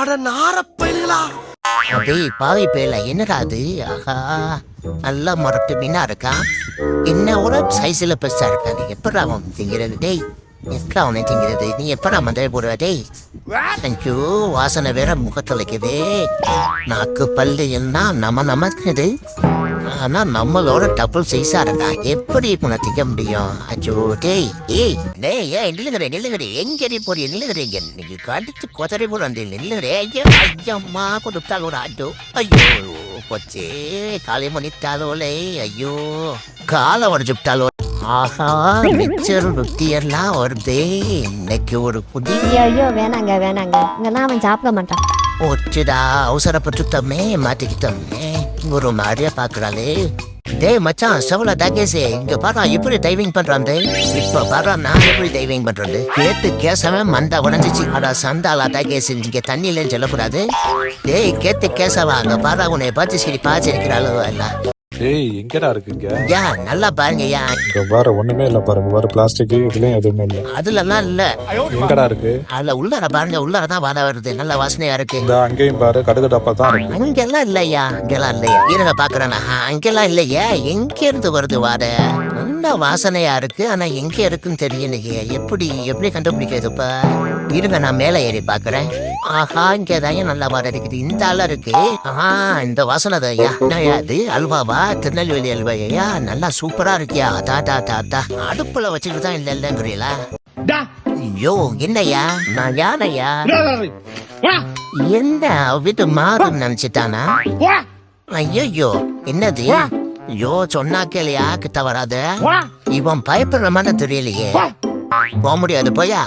அட நாரப்பயிலா டேய் பாவி பேல. என்னடா அது? ஆஹா. நல்லா முரட்டு மீனா இருக்கா? என்ன ஒரு சைஸ்ல பெருசா இருக்கா? நீ எப்படா அவன் திங்கிறது? டேய் எப்படா அவனை திங்கிறது? நீ எப்படா மண்டை போடுவ டேய் தேங்க்யூ வாசனை வேற முகத்துல இருக்குதே. நாக்கு பல்லு எல்லாம் நம்ம நமக்குது. ஆனா நம்மளோட டபுள் சைஸா இருக்கா எப்படி திங்க முடியும்? அச்சோ டேய் ஏய் டேய் ஏய் நில்லுகிறே நில்லுகிறே எங்கடி போறிய நில்லுகிறீங்க நீங்க கடிச்சு கொதறி போற அந்த நில்லுகிறே ஐயோ ஐயம்மா கொடுத்தாலும் ஒரு ஆட்டோ ஐயோ போச்சே காலை மணித்தாலோலே ஐயோ காலை உடச்சுட்டாலோ ஆஹா மிச்சர் ருத்தி எல்லாம் வருதே இன்னைக்கு ஒரு புதிய ஐயோ வேணாங்க வேணாங்க இங்கெல்லாம் அவன் சாப்பிட மாட்டான். ஒச்சுடா அவசரப்பட்டுட்டோமே மாட்டிக்கிட்டோமே. ஒரு மாதிரியா பாக்குறாளே. டேய் மச்சான் செவல டகேசே இங்க பாரா எப்படி டைவிங் பண்றான் இப்ப பாரா நான் எப்படி டைவிங் பண்றது கேட்டு கேசவ மந்த உடஞ்சிச்சு. அடா சந்தாலா டகேஸ் இங்க தண்ணியில சொல்லக்கூடாது. டேய் கேத்து கேசவா அங்க பாரா உன்னை பார்த்து சரி பாச்சிருக்கிறாளோ எல்லாம். டேய் எங்கடா இருக்குங்க? யா நல்லா பாருங்க யா இங்க பாரு ஒண்ணுமே இல்ல பாருங்க. பாரு பிளாஸ்டிக் இதுலயும் எதுவுமே இல்ல. அதுலலாம் இல்ல. எங்கடா இருக்கு? அதுல உள்ளார பாருங்க உள்ளார தான் வாட வருது. நல்ல வாசனையா இருக்கு. இந்த அங்கேயும் பாரு கடுகு டப்பா தான் இருக்கு. அங்கெல்லாம் இல்லையா அங்கெல்லாம் இல்லையா இருங்க பாக்குறேன் அங்கெல்லாம் இல்லையா எங்க இருந்து வருது வாட? நல்ல வாசனையா இருக்கு ஆனா எங்க இருக்குன்னு தெரியலையே. எப்படி எப்படி கண்டுபிடிக்கிறது இப்ப? இருங்க நான் மேல ஏறி பாக்குறேன் ஆஹா இங்க தான் நல்லா வாட இருக்குது. இந்த ஆள இருக்கு. ஆஹா இந்த வாசனை தான் ஐயா. அது அல்வாவா? திருநெல்வேலி அல்வாயா நல்லா சூப்பரா இருக்கியா? தா தா தா தா. அடுப்புல வச்சுட்டு தான் இல்ல இல்லங்கிறீங்களா ஐயோ என்னய்யா நான் யானையா என்ன வீட்டு மாறுன்னு நினைச்சிட்டானா? ஐயோ என்னது? ஐயோ சொன்னா கேளியா கிட்ட வராத. இவன் பயப்படுற மாதிரி தெரியலையே. போக முடியாது போயா?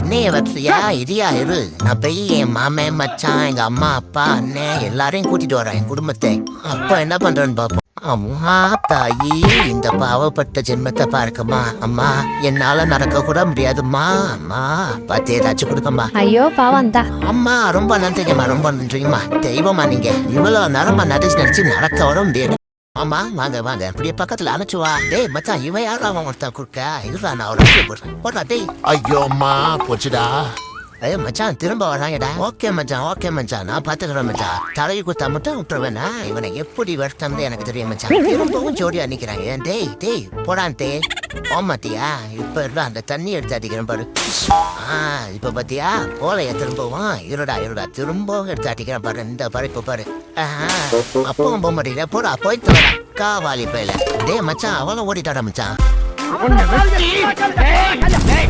என்னைய வச்சியா? இரியா இரு. நான் போய் என் மாமன் மச்சான் எங்க அம்மா அப்பா அண்ணன் எல்லாரையும் கூட்டிட்டு வரேன் என் குடும்பத்தை. அப்பா என்ன பண்றேன்னு பாப்போம். அம்மா தாயி இந்த பாவப்பட்ட ஜென்மத்தை பார்க்கம்மா. அம்மா என்னால நடக்க கூட முடியாதும்மா. அம்மா பார்த்து ஏதாச்சும் கொடுக்கம்மா. ஐயோ பாவம் தான் அம்மா ரொம்ப நன்றிங்கம்மா ரொம்ப நன்றிங்கம்மா. தெய்வமா நீங்க. இவ்வளவு நேரமா நடிச்சு நடிச்சு நடக்க வர முடியாது ஆமா வாங்க வாங்க. அப்படியே பக்கத்துல அணைச்சு வா. டேய் மச்சான் இவன் யாரா அவன் ஒருத்தன் குறுக்க? இருடா நான் ஒரு விஷயம் போடுறேன். போடா டேய். ஐயோ அம்மா போச்சுடா. ஏய் மச்சான் திரும்ப வராங்கடா. ஓகே மச்சான் ஓகே மச்சான். நான் பாத்துக்கிறேன் மச்சான். தலையை குத்தா மட்டும் விட்டுருவேனா? இவனை எப்படி வருத்தம்னு எனக்கு தெரியும் மச்சான். திரும்பவும் ஜோடியா நிக்கிறாங்க. டேய் டேய் போடான் டே ஓமாத்தியா இப்ப இருடா அந்த தண்ணி எடுத்து அடிக்கிறேன் பாரு ஆ இப்ப பாத்தியா போலைய திரும்பவும் இருடா இருடா திரும்பவும் எடுத்து அடிக்கிறேன் பாரு இந்த பாரு பாரு அப்பவும் போக மாட்டேங்கிற போடா போயிட்டு வரா காவாலி பையில டே மச்சான் அவளும் ஓடிட்டாடா மச்சான் ஏய்